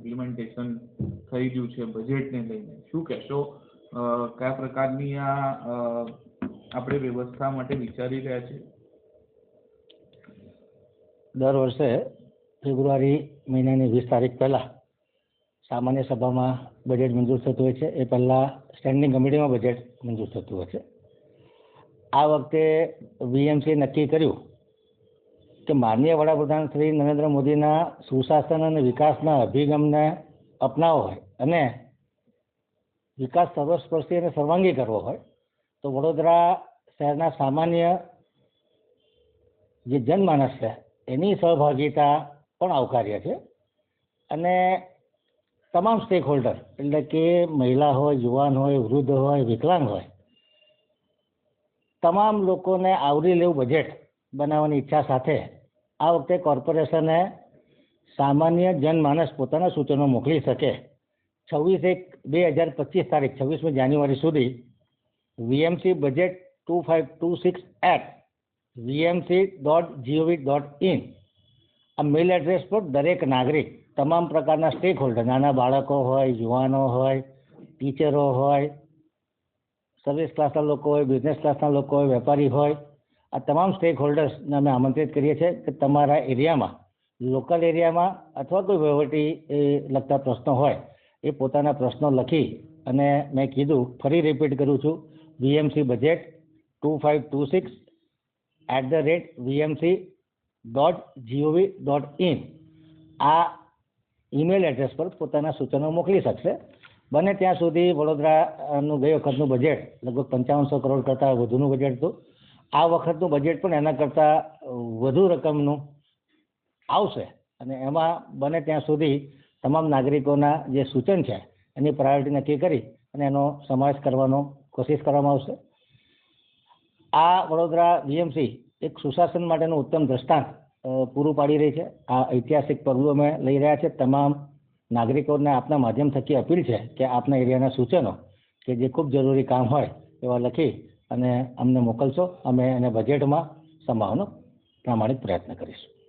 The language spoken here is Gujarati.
ઇમ્પ્લિમેન્ટેશન થઈ ગયું છે બજેટને લઈને. શું કહેશો? કયા પ્રકારની આ આપણે વ્યવસ્થા માટે વિચારી રહ્યા છે? દર વર્ષે ફેબ્રુઆરી મહિનાની વીસ તારીખ પહેલાં સામાન્ય સભામાં બજેટ મંજૂર થતું હોય છે. એ પહેલાં સ્ટેન્ડિંગ કમિટીમાં બજેટ મંજૂર થતું હોય છે. આ વખતે વીએમસીએ નક્કી કર્યું કે માનનીય વડાપ્રધાન શ્રી નરેન્દ્ર મોદીના સુશાસન અને વિકાસના અભિગમને અપનાવવો હોય અને વિકાસ સર્વસ્પર્શી અને સર્વાંગી કરવો હોય, તો વડોદરા શહેરના સામાન્ય જે જનમાનસ છે, એની સહભાગિતા પણ આવકાર્ય છે. અને તમામ સ્ટેક હોલ્ડર એટલે કે મહિલા હોય, યુવાન હોય, વૃદ્ધ હોય, વિકલાંગ હોય, તમામ લોકોને આવરી લેવું બજેટ બનાવવાની ઈચ્છા સાથે આ વખતે કોર્પોરેશને સામાન્ય જનમાનસ પોતાના સૂચનો મોકલી શકે. છવ્વીસ એક બે હજાર પચીસ તારીખ, છવ્વીસમી જાન્યુઆરી સુધી VMC budget two five two six at VMC dot G O V dot in આ મેલ એડ્રેસ પર દરેક નાગરિક, તમામ પ્રકારના સ્ટેક હોલ્ડર નાના બાળકો હોય, યુવાનો હોય ટીચરો હોય સર્વિસ ક્લાસના લોકો હોય બિઝનેસ ક્લાસના લોકો હોય, વેપારી હોય આ તમામ સ્ટેક હોલ્ડર્સને અમે આમંત્રિત કરીએ છીએ કે તમારા એરિયામાં લોકલ એરિયામાં અથવા કોઈ વહીવટી લગતા પ્રશ્નો હોય, એ પોતાના પ્રશ્નો લખી અને મેં કીધું, ફરી રિપીટ કરું છું VMC budget two five two six at the rate VMC dot G O V dot in આ ઈમેલ એડ્રેસ પર પોતાના સૂચનો મોકલી શકશે. બને ત્યાં સુધી વડોદરાનું ગઈ વખતનું બજેટ લગભગ પંચાવનસો કરોડ કરતાં વધુનું બજેટ હતું. આ વખતનું બજેટ પણ એના કરતાં વધુ રકમનું આવશે. અને એમાં બને ત્યાં સુધી તમામ નાગરિકોના જે સૂચન છે, એની પ્રાયોરિટી નક્કી કરી અને એનો સમાવેશ કરવાનો કોશિશ કરવામાં આવશે. આ વડોદરા વીએમસી એક સુશાસન માટેનું ઉત્તમ દ્રષ્ટાંત પૂરું પાડી રહી છે. આ ઐતિહાસિક પગલું અમે લઈ રહ્યા છે. તમામ નાગરિકોને આપના માધ્યમ થકી અપીલ છે કે આપના એરિયાના સૂચનો કે જે ખૂબ જરૂરી કામ હોય એવા લખી અને અમને મોકલશો અમે એને બજેટમાં સમાવવાનો પ્રામાણિક પ્રયત્ન કરીશું.